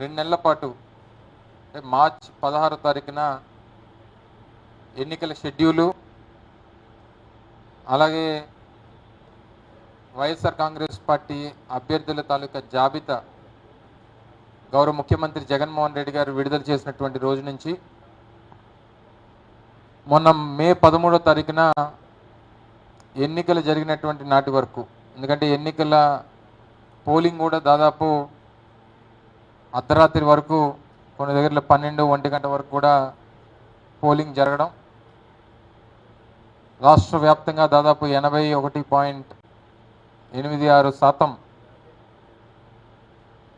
రెండు నెలల పాటు అంటే మార్చ్ పదహారో తారీఖున ఎన్నికల షెడ్యూలు అలాగే వైఎస్ఆర్ కాంగ్రెస్ పార్టీ అభ్యర్థుల తాలూకా జాబితా గౌరవ ముఖ్యమంత్రి జగన్మోహన్ రెడ్డి గారు విడుదల చేసినటువంటి రోజు నుంచి. మొన్న మే పదమూడో తారీఖున ఎన్నికలు జరిగినటువంటి నాటి వరకు ఎందుకంటే ఎన్నికల పోలింగ్ కూడా దాదాపు అర్ధరాత్రి వరకు కొన్ని దగ్గరలో పన్నెండు ఒంటి గంట వరకు కూడా పోలింగ్ జరగడం. రాష్ట్ర వ్యాప్తంగా దాదాపు ఎనభై ఒకటి పాయింట్ ఎనిమిది ఆరు శాతం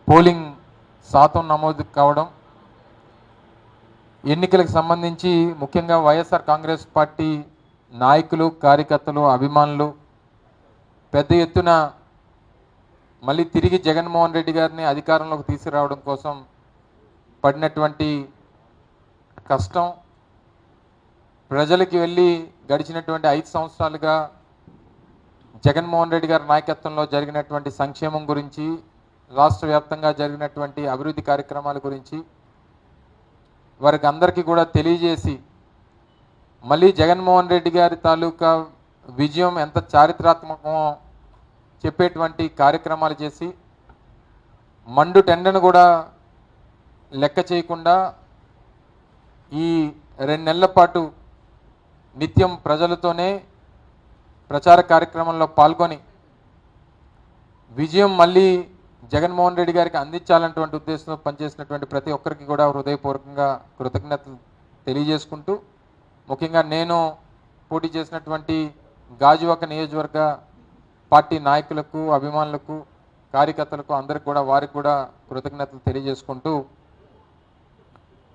పోలింగ్ శాతం నమోదు కావడం. ఎన్నికలకు సంబంధించి ముఖ్యంగా వైఎస్ఆర్ కాంగ్రెస్ పార్టీ నాయకులు కార్యకర్తలు అభిమానులు పెద్ద ఎత్తున మళ్ళీ తిరిగి జగన్మోహన్ రెడ్డి గారిని అధికారంలోకి తీసుకురావడం కోసం పడినటువంటి కష్టం ప్రజలకి వెళ్ళి గడిచినటువంటి ఐదు సంవత్సరాలుగా జగన్మోహన్ రెడ్డి గారి నాయకత్వంలో జరిగినటువంటి సంక్షేమం గురించి రాష్ట్ర వ్యాప్తంగా జరిగినటువంటి అభివృద్ధి కార్యక్రమాల గురించి వారికి అందరికీ కూడా తెలియజేసి మళ్ళీ జగన్మోహన్ రెడ్డి గారి తాలూకా విజయం ఎంత చారిత్రాత్మకమో చెప్పేటువంటి కార్యక్రమాలు చేసి మండు టెండను కూడా లెక్క చేయకుండా ఈ రెండు నెలల పాటు నిత్యం ప్రజలతోనే ప్రచార కార్యక్రమంలో పాల్గొని విజయం మళ్ళీ జగన్మోహన్ రెడ్డి గారికి అందించాలన్నటువంటి ఉద్దేశంతో పనిచేసినటువంటి ప్రతి ఒక్కరికి కూడా హృదయపూర్వకంగా కృతజ్ఞతలు తెలియజేసుకుంటూ ముఖ్యంగా నేను పోటీ చేసినటువంటి గాజువాక నియోజకవర్గ పార్టీ నాయకులకు అభిమానులకు కార్యకర్తలకు అందరికి కూడా వారికి కూడా కృతజ్ఞతలు తెలియజేసుకుంటూ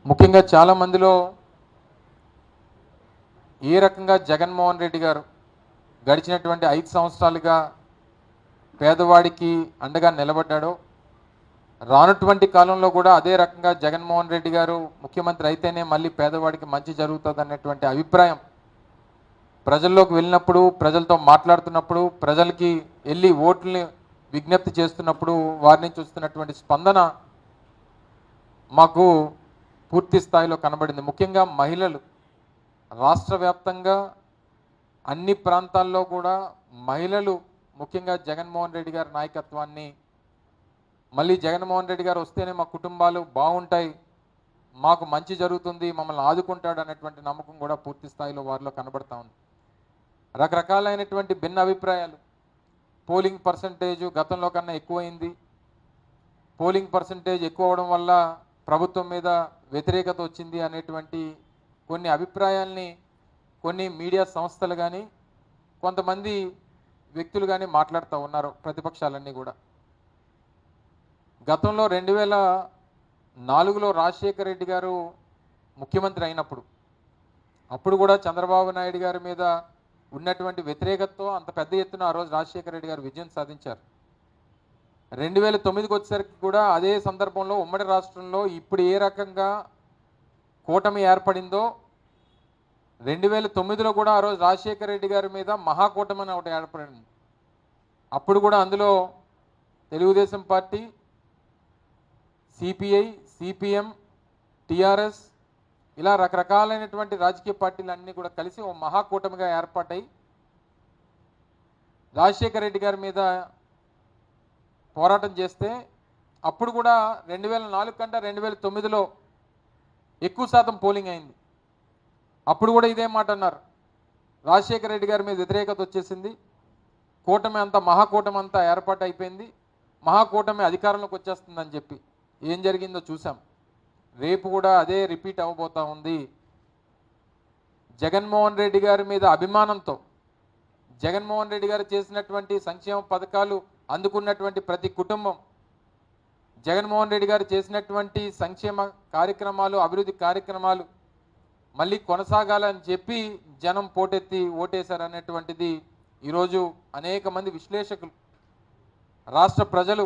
ముఖ్యంగా చాలా మందిలో ఏ రకంగా జగన్మోహన్ రెడ్డి గారు గడిచినటువంటి ఐదు సంవత్సరాలుగా పేదవాడికి అండగా నిలబడ్డాడో రానటువంటి కాలంలో కూడా అదే రకంగా జగన్మోహన్ రెడ్డి గారు ముఖ్యమంత్రి అయితేనే మళ్ళీ పేదవాడికి మంచి జరుగుతుంది అన్నటువంటి అభిప్రాయం ప్రజల్లోకి వెళ్ళినప్పుడు ప్రజలతో మాట్లాడుతున్నప్పుడు ప్రజలకి వెళ్ళి ఓట్లని విజ్ఞప్తి చేస్తున్నప్పుడు వారి నుంచి వస్తున్నటువంటి స్పందన మాకు పూర్తి స్థాయిలో కనబడింది. ముఖ్యంగా మహిళలు. రాష్ట్ర వ్యాప్తంగా అన్ని ప్రాంతాల్లో కూడా మహిళలు ముఖ్యంగా జగన్మోహన్ రెడ్డి గారి నాయకత్వాన్ని మళ్ళీ జగన్మోహన్ రెడ్డి గారు వస్తేనే మా కుటుంబాలు బాగుంటాయి మాకు మంచి జరుగుతుంది మమ్మల్ని ఆదుకుంటాడు అనేటువంటి నమ్మకం కూడా పూర్తి స్థాయిలో వారిలో కనబడతా ఉంది. రకరకాలైనటువంటి భిన్న అభిప్రాయాలు. పోలింగ్ పర్సంటేజ్ గతంలో కన్నా ఎక్కువైంది. పోలింగ్ పర్సంటేజ్ ఎక్కువ అవడం వల్ల ప్రభుత్వం మీద వ్యతిరేకత వచ్చింది అనేటువంటి కొన్ని అభిప్రాయాల్ని కొన్ని మీడియా సంస్థలు కానీ కొంతమంది వ్యక్తులు కానీ మాట్లాడుతూ ఉన్నారు ప్రతిపక్షాలన్నీ కూడా. గతంలో రెండు వేల నాలుగులో రాజశేఖర రెడ్డి గారు ముఖ్యమంత్రి అయినప్పుడు అప్పుడు కూడా చంద్రబాబు నాయుడు గారి మీద ఉన్నటువంటి వ్యతిరేకతతో అంత పెద్ద ఎత్తున ఆ రోజు రాజశేఖర రెడ్డి గారు విజయం సాధించారు. రెండు వేల తొమ్మిదికి వచ్చేసరికి కూడా అదే సందర్భంలో ఉమ్మడి రాష్ట్రంలో ఇప్పుడు ఏ రకంగా కూటమి ఏర్పడిందో రెండు వేల తొమ్మిదిలో కూడా ఆ రోజు రాజశేఖర రెడ్డి గారి మీద మహాకూటమి అని ఒకటి ఏర్పడింది. అప్పుడు కూడా అందులో Telugu Desam party CPI CPM TRS ఇలా రకరకాలైనటువంటి రాజకీయ పార్టీలు అన్నీ కూడా కలిసి ఓ మహాకూటమిగా ఏర్పాటై రాజశేఖర రెడ్డి గారి మీద పోరాటం చేస్తే అప్పుడు కూడా రెండు వేల నాలుగు కంటే రెండు వేల తొమ్మిదిలో ఎక్కువ శాతం పోలింగ్ అయింది. అప్పుడు కూడా ఇదే మాట అన్నారు. రాజశేఖర రెడ్డి గారి మీద వ్యతిరేకత వచ్చేసింది. కూటమి అంతా మహాకూటమి అంతా ఏర్పాటు అయిపోయింది మహాకూటమి అధికారంలోకి వచ్చేస్తుందని చెప్పి ఏం జరిగిందో చూసాం రేపు కూడా అదే రిపీట్ అవ్వబోతా ఉంది. జగన్మోహన్ రెడ్డి గారి మీద అభిమానంతో జగన్మోహన్ రెడ్డి గారు చేసినటువంటి సంక్షేమ పథకాలు అందుకున్నటువంటి ప్రతి కుటుంబం జగన్మోహన్ రెడ్డి గారు చేసినటువంటి సంక్షేమ కార్యక్రమాలు అభివృద్ధి కార్యక్రమాలు మళ్ళీ కొనసాగాలని చెప్పి జనం పోటెత్తి ఓటేశారనేటువంటిది ఈరోజు అనేక మంది విశ్లేషకులు రాష్ట్ర ప్రజలు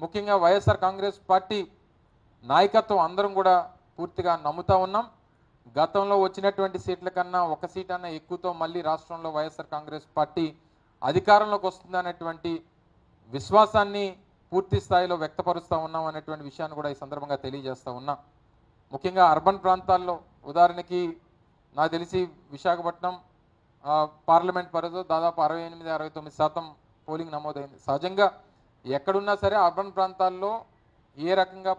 ముఖ్యంగా వైఎస్ఆర్ కాంగ్రెస్ పార్టీ నాయకత్వం అందరం కూడా పూర్తిగా నమ్ముతా ఉన్నాం. గతంలో వచ్చినటువంటి సీట్ల కన్నా ఒక సీట్ అన్న ఎక్కువతో మళ్ళీ రాష్ట్రంలో వైఎస్ఆర్ కాంగ్రెస్ పార్టీ అధికారంలోకి వస్తుందనేటువంటి విశ్వాసాన్ని పూర్తి స్థాయిలో వ్యక్తపరుస్తూ ఉన్నాం అనేటువంటి విషయాన్ని కూడా ఈ సందర్భంగా తెలియజేస్తూ ఉన్నా. ముఖ్యంగా అర్బన్ ప్రాంతాల్లో ఉదాహరణకి నాకు తెలిసి విశాఖపట్నం పార్లమెంట్ పరిధిలో దాదాపు అరవై ఎనిమిది అరవై తొమ్మిది శాతం పోలింగ్ నమోదైంది. సహజంగా ఎక్కడున్నా సరే అర్బన్ ప్రాంతాల్లో ఏ రకంగా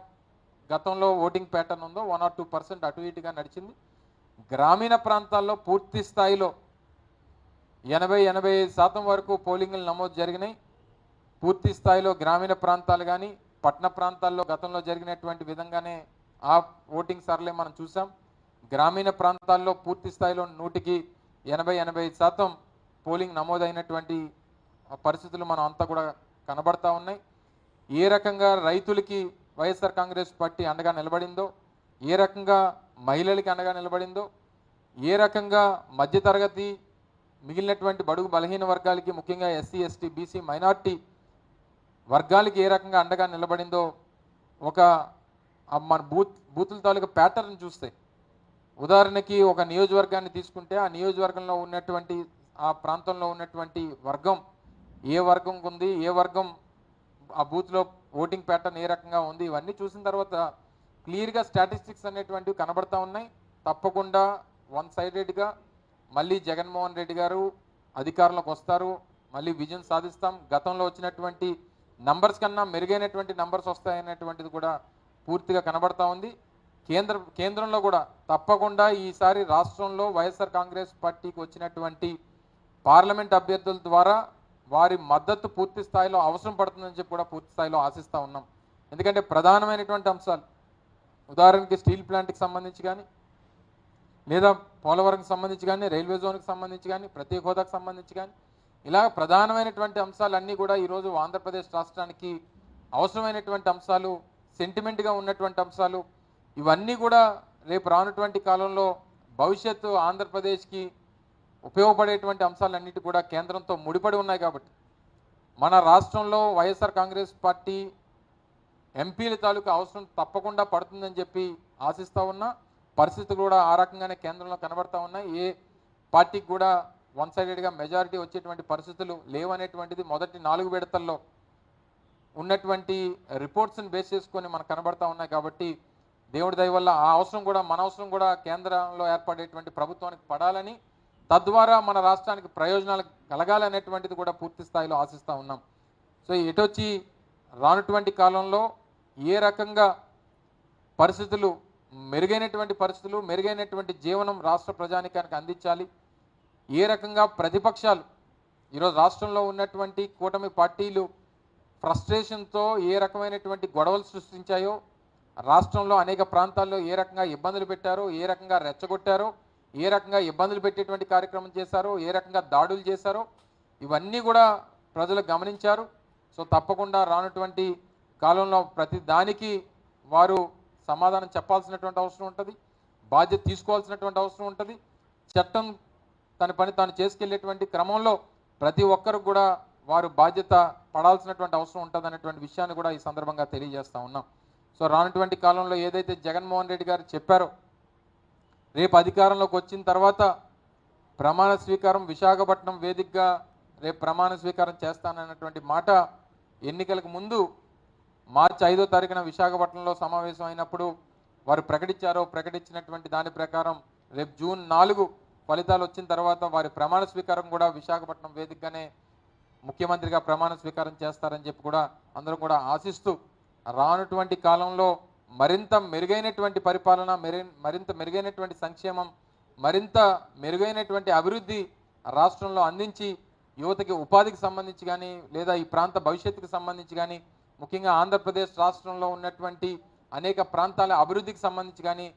గతంలో ఓటింగ్ ప్యాటర్న్ ఉందో వన్ ఆర్ టూ పర్సెంట్ అటు ఇటుగా నడిచింది. గ్రామీణ ప్రాంతాల్లో పూర్తి స్థాయిలో ఎనభై ఎనభై ఐదు శాతం వరకు పోలింగ్లు నమోదు జరిగినాయి. పూర్తి స్థాయిలో గ్రామీణ ప్రాంతాలు కానీ పట్టణ ప్రాంతాల్లో గతంలో జరిగినటువంటి విధంగానే ఆ ఓటింగ్ సరళే మనం చూసాం. గ్రామీణ ప్రాంతాల్లో పూర్తి స్థాయిలో నూటికి ఎనభై ఎనభై ఐదు శాతం పోలింగ్ నమోదైనటువంటి పరిస్థితులు మనం అంతా కూడా కనబడతా ఉన్నాయి. ఏ రకంగా రైతులకి వైఎస్ఆర్ కాంగ్రెస్ పార్టీ అండగా నిలబడిందో ఏ రకంగా మహిళలకి అండగా నిలబడిందో ఏ రకంగా మధ్యతరగతి మిగిలినటువంటి బడుగు బలహీన వర్గాలకి ముఖ్యంగా ఎస్సీ ఎస్టీ బీసీ మైనార్టీ వర్గాలకి ఏ రకంగా అండగా నిలబడిందో ఒక మన బూత్ బూతుల తాలూకా ప్యాటర్న్ చూస్తే ఉదాహరణకి ఒక నియోజకవర్గాన్ని తీసుకుంటే ఆ నియోజకవర్గంలో ఉన్నటువంటి ఆ ప్రాంతంలో ఉన్నటువంటి వర్గం ఏ వర్గం ఉంది ఏ వర్గం ఆ బూత్లో ఓటింగ్ ప్యాటర్న్ ఏ రకంగా ఉంది ఇవన్నీ చూసిన తర్వాత క్లియర్గా స్టాటిస్టిక్స్ అనేటువంటివి కనబడతా ఉన్నాయి. తప్పకుండా వన్ సైడెడ్గా మళ్ళీ జగన్మోహన్ రెడ్డి గారు అధికారంలోకి వస్తారు. మళ్ళీ విజయం సాధిస్తాం. గతంలో వచ్చినటువంటి నంబర్స్ కన్నా మెరుగైనటువంటి నంబర్స్ వస్తాయనేటువంటిది కూడా పూర్తిగా కనబడతా ఉంది. కేంద్ర కేంద్రంలో కూడా తప్పకుండా ఈసారి రాష్ట్రంలో వైఎస్ఆర్ కాంగ్రెస్ పార్టీకి వచ్చినటువంటి పార్లమెంట్ అభ్యర్థుల ద్వారా వారి మద్దతు పూర్తి స్థాయిలో అవసరం పడుతుందని చెప్పి కూడా పూర్తి స్థాయిలో ఆశిస్తూ ఉన్నాం. ఎందుకంటే ప్రధానమైనటువంటి అంశాలు ఉదాహరణకి స్టీల్ ప్లాంట్కి సంబంధించి కానీ లేదా పోలవరంకి సంబంధించి కానీ రైల్వే జోన్కి సంబంధించి కానీ ప్రత్యేక హోదాకు సంబంధించి కానీ ఇలా ప్రధానమైనటువంటి అంశాలన్నీ కూడా ఈరోజు ఆంధ్రప్రదేశ్ రాష్ట్రానికి అవసరమైనటువంటి అంశాలు సెంటిమెంట్గా ఉన్నటువంటి అంశాలు ఇవన్నీ కూడా రేపు రానటువంటి కాలంలో భవిష్యత్తు ఆంధ్రప్రదేశ్కి ఉపయోగపడేటువంటి అంశాలన్నిటి కూడా కేంద్రంతో ముడిపడి ఉన్నాయి కాబట్టి. మన రాష్ట్రంలో వైఎస్ఆర్ కాంగ్రెస్ పార్టీ ఎంపీల తాలూకు అవసరం తప్పకుండా పడుతుందని చెప్పి ఆశిస్తూ ఉన్నా పరిస్థితులు కూడా ఆ రకంగానే కేంద్రంలో కనబడతా ఉన్నాయి ఏ పార్టీకి కూడా వన్ సైడెడ్గా మెజారిటీ వచ్చేటువంటి పరిస్థితులు లేవనేటువంటిది మొదటి నాలుగు విడతల్లో ఉన్నటువంటి రిపోర్ట్స్ని బేస్ చేసుకొని మనకు కనబడతా ఉన్నాయి కాబట్టి దేవుడి దయ వల్ల ఆ అవసరం కూడా మన అవసరం కూడా కేంద్రంలో ఏర్పడేటువంటి ప్రభుత్వానికి పడాలని తద్వారా మన రాష్ట్రానికి ప్రయోజనాలు కలగాలనేటువంటిది కూడా పూర్తి స్థాయిలో ఆశిస్తూ ఉన్నాం. సో ఎటొచ్చి రానటువంటి కాలంలో ఏ రకంగా పరిస్థితులు మెరుగైనటువంటి పరిస్థితులు మెరుగైనటువంటి జీవనం రాష్ట్ర ప్రజానికానికి అందించాలి ఏ రకంగా ప్రతిపక్షాలు ఈరోజు రాష్ట్రంలో ఉన్నటువంటి కూటమి పార్టీలు ఫ్రస్ట్రేషన్తో ఏ రకమైనటువంటి గొడవలు సృష్టించాయో రాష్ట్రంలో అనేక ప్రాంతాల్లో ఏ రకంగా ఇబ్బందులు పెట్టారో ఏ రకంగా రెచ్చగొట్టారో ఏ రకంగా ఇబ్బందులు పెట్టేటువంటి కార్యక్రమం చేశారో ఏ రకంగా దాడులు చేశారో ఇవన్నీ కూడా ప్రజలు గమనించారు. సో తప్పకుండా రానటువంటి కాలంలో ప్రతి దానికి వారు సమాధానం చెప్పాల్సినటువంటి అవసరం ఉంటుంది బాధ్యత తీసుకోవాల్సినటువంటి అవసరం ఉంటుంది. చట్టం తన పని తాను చేసుకెళ్ళేటువంటి క్రమంలో ప్రతి ఒక్కరు కూడా వారు బాధ్యత పడాల్సినటువంటి అవసరం ఉంటుంది అనేటువంటి విషయాన్ని కూడా ఈ సందర్భంగా తెలియజేస్తా ఉన్నాం. సో రానటువంటి కాలంలో ఏదైతే జగన్మోహన్ రెడ్డి గారు చెప్పారో రేపు అధికారంలోకి వచ్చిన తర్వాత ప్రమాణ స్వీకారం విశాఖపట్నం వేదికగా రేపు ప్రమాణ స్వీకారం చేస్తానన్నటువంటి మాట ఎన్నికలకు ముందు మార్చి ఐదో తారీఖున విశాఖపట్నంలో సమావేశం అయినప్పుడు వారు ప్రకటించారో ప్రకటించినటువంటి దాని ప్రకారం రేపు జూన్ నాలుగు ఫలితాలు వచ్చిన తర్వాత వారి ప్రమాణ స్వీకారం కూడా విశాఖపట్నం వేదికగానే ముఖ్యమంత్రిగా ప్రమాణ స్వీకారం చేస్తారని చెప్పి కూడా అందరూ కూడా ఆశిస్తూ రానటువంటి కాలంలో మరింత మెరుగైనటువంటి పరిపాలన మరింత మెరుగైనటువంటి సంక్షేమం మరింత మెరుగైనటువంటి అభివృద్ధి రాష్ట్రంలో అందించి యువతకి ఉపాధికి సంబంధించి కానీ లేదా ఈ ప్రాంత భవిష్యత్తుకు సంబంధించి కానీ ముఖ్యంగా ఆంధ్రప్రదేశ్ రాష్ట్రంలో ఉన్నటువంటి అనేక ప్రాంతాల అభివృద్ధికి సంబంధించి కానీ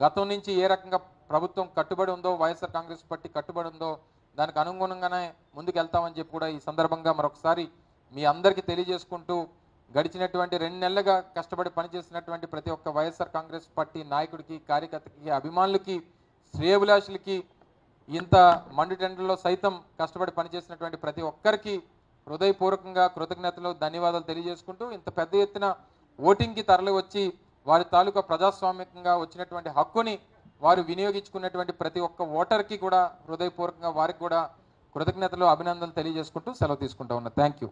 గతం నుంచి ఏ రకంగా ప్రభుత్వం కట్టుబడి ఉందో వైఎస్ఆర్ కాంగ్రెస్ పార్టీ కట్టుబడి ఉందో దానికి అనుగుణంగానే ముందుకు వెళ్తామని చెప్పి కూడా ఈ సందర్భంగా మరొకసారి మీ అందరికీ తెలియజేసుకుంటూ గడిచినటువంటి రెండు నెలలుగా కష్టపడి పనిచేసినటువంటి ప్రతి ఒక్క వైఎస్ఆర్ కాంగ్రెస్ పార్టీ నాయకుడికి కార్యకర్తకి అభిమానులకి శ్రేయభిలాషులకి ఇంత మండుటెండల్లో సైతం కష్టపడి పనిచేసినటువంటి ప్రతి ఒక్కరికి హృదయపూర్వకంగా కృతజ్ఞతలు ధన్యవాదాలు తెలియజేసుకుంటూ ఇంత పెద్ద ఎత్తున ఓటింగ్కి తరలి వచ్చి వారి తాలూకా ప్రజాస్వామికంగా వచ్చినటువంటి హక్కుని వారు వినియోగించుకున్నటువంటి ప్రతి ఒక్క ఓటర్కి కూడా హృదయపూర్వకంగా వారికి కూడా కృతజ్ఞతలు అభినందనలు తెలియజేసుకుంటూ సెలవు తీసుకుంటా ఉన్నా. Thank you